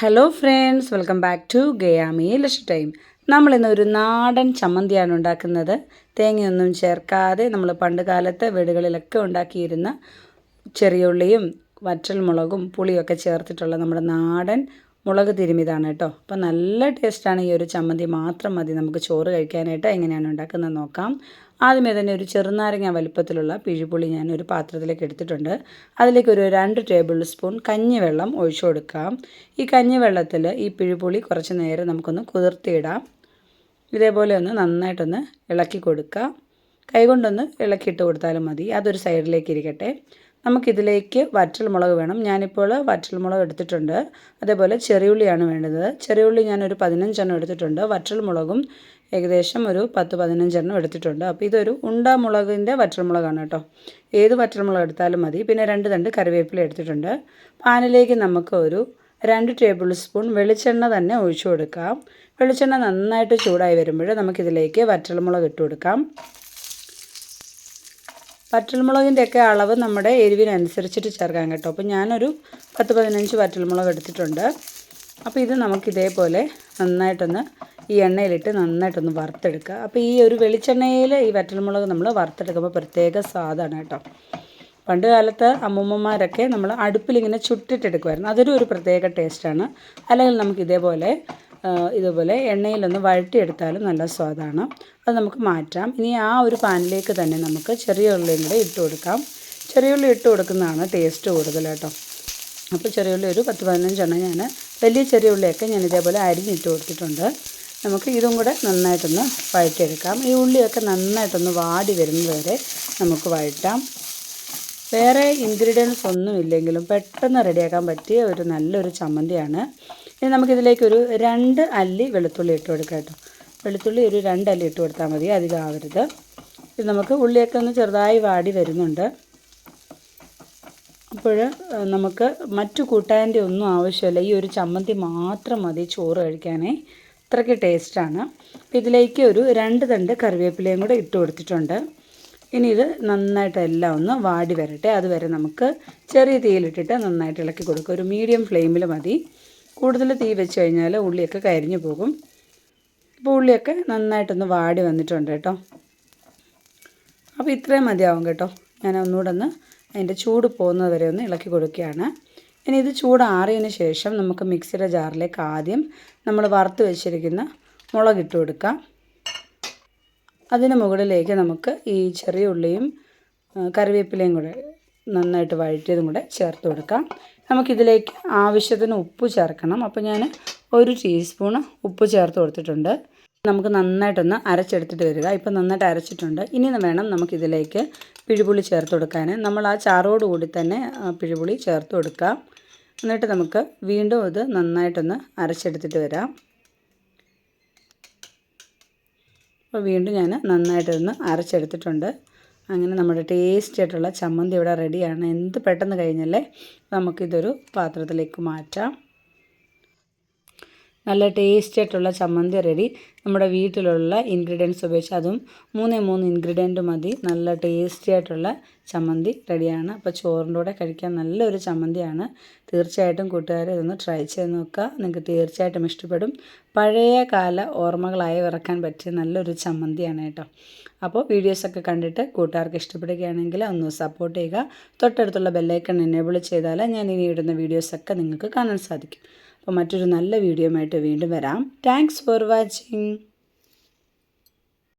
Hello friends welcome back to ഗയാമി ലക്ഷ time നമ്മളിന്ന് ഒരു നാടൻ ചമ്മന്തിയാണ് ഉണ്ടാക്കുന്നത്. തേങ്ങയൊന്നും ചേർക്കാതെ നമ്മൾ പണ്ട് കാലത്ത് വീടുകളിലൊക്കെ ഉണ്ടാക്കിയിരുന്ന ചെറിയ ഉള്ളിയും വറ്റൽ മുളകും പുളിയൊക്കെ ചേർത്തിട്ടുള്ള നമ്മുടെ നാടൻ മുളക് തിരുമിതാണ് കേട്ടോ. അപ്പോൾ നല്ല ടേസ്റ്റാണ് ഈ ഒരു ചമ്മന്തി. മാത്രം മതി നമുക്ക് ചോറ് കഴിക്കാനായിട്ട്. എങ്ങനെയാണ് ഉണ്ടാക്കുന്നത് നോക്കാം. ആദ്യമേ തന്നെ ഒരു ചെറുനാരങ്ങ വലിപ്പത്തിലുള്ള പിഴിപുളി ഞാൻ ഒരു പാത്രത്തിലേക്ക് എടുത്തിട്ടുണ്ട്. അതിലേക്ക് ഒരു രണ്ട് ടേബിൾ സ്പൂൺ കഞ്ഞിവെള്ളം ഒഴിച്ചു കൊടുക്കാം. ഈ കഞ്ഞിവെള്ളത്തിൽ ഈ പിഴിപുളി കുറച്ച് നേരം നമുക്കൊന്ന് കുതിർത്തിയിടാം. ഇതേപോലെ ഒന്ന് നന്നായിട്ടൊന്ന് ഇളക്കി കൊടുക്കാം. കൈകൊണ്ടൊന്ന് ഇളക്കിയിട്ട് കൊടുത്താലും മതി. അതൊരു സൈഡിലേക്ക് ഇരിക്കട്ടെ. നമുക്കിതിലേക്ക് വറ്റൽമുളക് വേണം. ഞാനിപ്പോൾ വറ്റൽമുളക് എടുത്തിട്ടുണ്ട്. അതേപോലെ ചെറിയുള്ളിയാണ് വേണ്ടത്. ചെറിയുള്ളി ഞാനൊരു പതിനഞ്ചെണ്ണം എടുത്തിട്ടുണ്ട്. വറ്റൽമുളകും ഏകദേശം ഒരു പത്ത് പതിനഞ്ചെണ്ണം എടുത്തിട്ടുണ്ട്. അപ്പോൾ ഇതൊരു ഉണ്ട മുളകിന്റെ വറ്റൽമുളകാണ് കേട്ടോ. ഏത് വറ്റൽമുളക് എടുത്താലും മതി. പിന്നെ രണ്ട് തണ്ട് കറിവേപ്പില എടുത്തിട്ടുണ്ട്. പാനിലേക്ക് നമുക്ക് ഒരു രണ്ട് ടേബിൾ സ്പൂൺ വെളിച്ചെണ്ണ തന്നെ ഒഴിച്ചു കൊടുക്കാം. വെളിച്ചെണ്ണ നന്നായിട്ട് ചൂടായി വരുമ്പോൾ നമുക്കിതിലേക്ക് വറ്റൽമുളക് ഇട്ട് കൊടുക്കാം. വറ്റൽമുളകിന്റെയൊക്കെ അളവ് നമ്മുടെ എരിവിനനുസരിച്ചിട്ട് ചേർക്കാൻ കേട്ടോ. അപ്പോൾ ഞാനൊരു പത്ത് പതിനഞ്ച് വറ്റൽമുളക് എടുത്തിട്ടുണ്ട്. അപ്പോൾ ഇത് നമുക്ക് ഇതേപോലെ നന്നായിട്ടൊന്ന് ഈ എണ്ണയിലിട്ട് നന്നായിട്ടൊന്ന് വറുത്തെടുക്കുക. അപ്പോൾ ഈ ഒരു വെളിച്ചെണ്ണയിൽ ഈ വറ്റൽമുളക് നമ്മൾ വറുത്തെടുക്കുമ്പോൾ പ്രത്യേക സ്വാദാണ് കേട്ടോ. പണ്ട് കാലത്ത് അമ്മൂമ്മമാരൊക്കെ നമ്മൾ അടുപ്പിലിങ്ങനെ ചുട്ടിട്ടെടുക്കുമായിരുന്നു അതൊരു ഒരു പ്രത്യേക ടേസ്റ്റാണ്. അല്ലെങ്കിൽ നമുക്ക് ഇതേപോലെ ഇതുപോലെ എണ്ണയിലൊന്ന് വഴറ്റിയെടുത്താലും നല്ല സ്വാദാണ്. അത് നമുക്ക് മാറ്റാം. ഇനി ആ ഒരു പാനിലേക്ക് തന്നെ നമുക്ക് ചെറിയ ഉള്ളിയും കൂടെ ഇട്ട് കൊടുക്കാം. ചെറിയ ഉള്ളി ഇട്ട് കൊടുക്കുന്നതാണ് ടേസ്റ്റ് കൂടുതൽ കേട്ടോ. അപ്പോൾ ചെറിയ ഉള്ളി ഒരു പത്ത് പതിനഞ്ചെണ്ണം ഞാൻ വലിയ ചെറിയ ഉള്ളിയൊക്കെ ഞാൻ ഇതേപോലെ അരിഞ്ഞിട്ട് കൊടുത്തിട്ടുണ്ട്. നമുക്ക് ഇതും കൂടെ നന്നായിട്ടൊന്ന് വഴറ്റിയെടുക്കാം. ഈ ഉള്ളിയൊക്കെ നന്നായിട്ടൊന്ന് വാടി വരുന്നത് വരെ നമുക്ക് വഴറ്റാം. വേറെ ഇൻഗ്രീഡിയൻസ് ഒന്നും ഇല്ലെങ്കിലും പെട്ടെന്ന് റെഡിയാക്കാൻ പറ്റിയ ഒരു നല്ലൊരു ചമ്മന്തിയാണ്. ഇനി നമുക്കിതിലേക്ക് ഒരു രണ്ട് അല്ലി വെളുത്തുള്ളി ഇട്ട് കൊടുക്കാം കേട്ടോ. വെളുത്തുള്ളി ഒരു രണ്ട് അല്ലി ഇട്ട് കൊടുത്താൽ മതി അധികം ആവരുത്. ഇത് നമുക്ക് ഉള്ളിയൊക്കെ ഒന്ന് ചെറുതായി വാടി വരുന്നുണ്ട്. അപ്പോൾ നമുക്ക് മറ്റു കൂട്ടാന്റെ ഒന്നും ആവശ്യമില്ല. ഈ ഒരു ചമ്മന്തി മാത്രം മതി ചോറ് കഴിക്കാനേ. അത്രയ്ക്ക് ടേസ്റ്റാണ്. അപ്പോൾ ഇതിലേക്ക് ഒരു രണ്ട് തണ്ട് കറിവേപ്പിലയും കൂടെ ഇട്ട് കൊടുത്തിട്ടുണ്ട്. ഇനി ഇത് നന്നായിട്ട് എല്ലാം ഒന്ന് വാടി വരട്ടെ. അതുവരെ നമുക്ക് ചെറിയ തീയിലിട്ടിട്ട് നന്നായിട്ട് ഇളക്കി കൊടുക്കുക. ഒരു മീഡിയം ഫ്ലെയിമിൽ മതി. കൂടുതൽ തീ വെച്ച് കഴിഞ്ഞാൽ ഉള്ളിയൊക്കെ കരിഞ്ഞു പോകും. ഇപ്പോൾ ഉള്ളിയൊക്കെ നന്നായിട്ടൊന്ന് വാടി വന്നിട്ടുണ്ട് കേട്ടോ. അപ്പോൾ ഇത്രയും മതിയാവും കേട്ടോ. ഞാൻ ഒന്നുകൂടെ ഒന്ന് അതിന്റെ ചൂട് പോകുന്നത് വരെ ഒന്ന് ഇളക്കി കൊടുക്കുകയാണ്. ഇനി ഇത് ചൂടാറിയതിന് ശേഷം നമുക്ക് മിക്സിയുടെ ജാറിലേക്ക് ആദ്യം നമ്മൾ വറുത്ത് വെച്ചിരിക്കുന്ന മുളക് മുളകിട്ട് കൊടുക്കാം. അതിന് മുകളിലേക്ക് നമുക്ക് ഈ ചെറിയ ഉള്ളിയും കറിവേപ്പിലയും കൂടെ നന്നായിട്ട് വഴറ്റിയതും കൂടെ ചേർത്ത് കൊടുക്കാം. നമുക്കിതിലേക്ക് ആവശ്യത്തിന് ഉപ്പ് ചേർക്കണം. അപ്പോൾ ഞാൻ ഒരു ടീസ്പൂണ് ഉപ്പ് ചേർത്ത് കൊടുത്തിട്ടുണ്ട്. നമുക്ക് നന്നായിട്ടൊന്ന് അരച്ചെടുത്തിട്ട് വരിക. ഇപ്പം നന്നായിട്ട് അരച്ചിട്ടുണ്ട്. ഇനി വേണം നമുക്കിതിലേക്ക് പിഴിപുളി ചേർത്ത് കൊടുക്കാൻ നമ്മൾ ആ ചാറോടുകൂടി തന്നെ പിഴിപുളി ചേർത്ത് കൊടുക്കാം. എന്നിട്ട് നമുക്ക് വീണ്ടും ഇത് നന്നായിട്ടൊന്ന് അരച്ചെടുത്തിട്ട് വരാം. അപ്പോൾ വീണ്ടും ഞാൻ നന്നായിട്ടൊന്ന് അരച്ചെടുത്തിട്ടുണ്ട്. അങ്ങനെ നമ്മുടെ ടേസ്റ്റി ആയിട്ടുള്ള ചമ്മന്തി ഇവിടെ റെഡിയാണ് എന്ത് പെട്ടെന്ന് കഴിഞ്ഞല്ലേ നമുക്കിതൊരു പാത്രത്തിലേക്ക് മാറ്റാം. നല്ല ടേസ്റ്റ് ആയിട്ടുള്ള ചമ്മന്തി റെഡി നമ്മുടെ വീട്ടിലുള്ള ഇൻഗ്രീഡിയൻസ് ഉപയോഗിച്ച് അതും മൂന്നേ മൂന്ന് ഇൻഗ്രീഡിയന്റ് മതി. നല്ല ടേസ്റ്റി ആയിട്ടുള്ള ചമ്മന്തി റെഡിയാണ് അപ്പോൾ ചോറിന്റെ കൂടെ കഴിക്കാൻ നല്ലൊരു ചമ്മന്തിയാണ്. തീർച്ചയായിട്ടും കൂട്ടുകാർ ഇതൊന്ന് ട്രൈ ചെയ്ത് നോക്കുക. നിങ്ങൾക്ക് തീർച്ചയായിട്ടും ഇഷ്ടപ്പെടും. പഴയ കാല ഓർമ്മകളായി ഇറക്കാൻ പറ്റിയ നല്ലൊരു ചമ്മന്തിയാണ് കേട്ടോ. അപ്പോൾ വീഡിയോസൊക്കെ കണ്ടിട്ട് കൂട്ടുകാർക്ക് ഇഷ്ടപ്പെടുകയാണെങ്കിൽ ഒന്ന് സപ്പോർട്ട് ചെയ്യുക. തൊട്ടടുത്തുള്ള ബെല്ലൈക്കൺ എനേബിൾ ചെയ്താൽ ഞാൻ ഇനി ഇടുന്ന വീഡിയോസൊക്കെ നിങ്ങൾക്ക് കാണാൻ സാധിക്കും. അപ്പോൾ മറ്റൊരു നല്ല വീഡിയോ ആയിട്ട് വീണ്ടും വരാം. Thanks for watching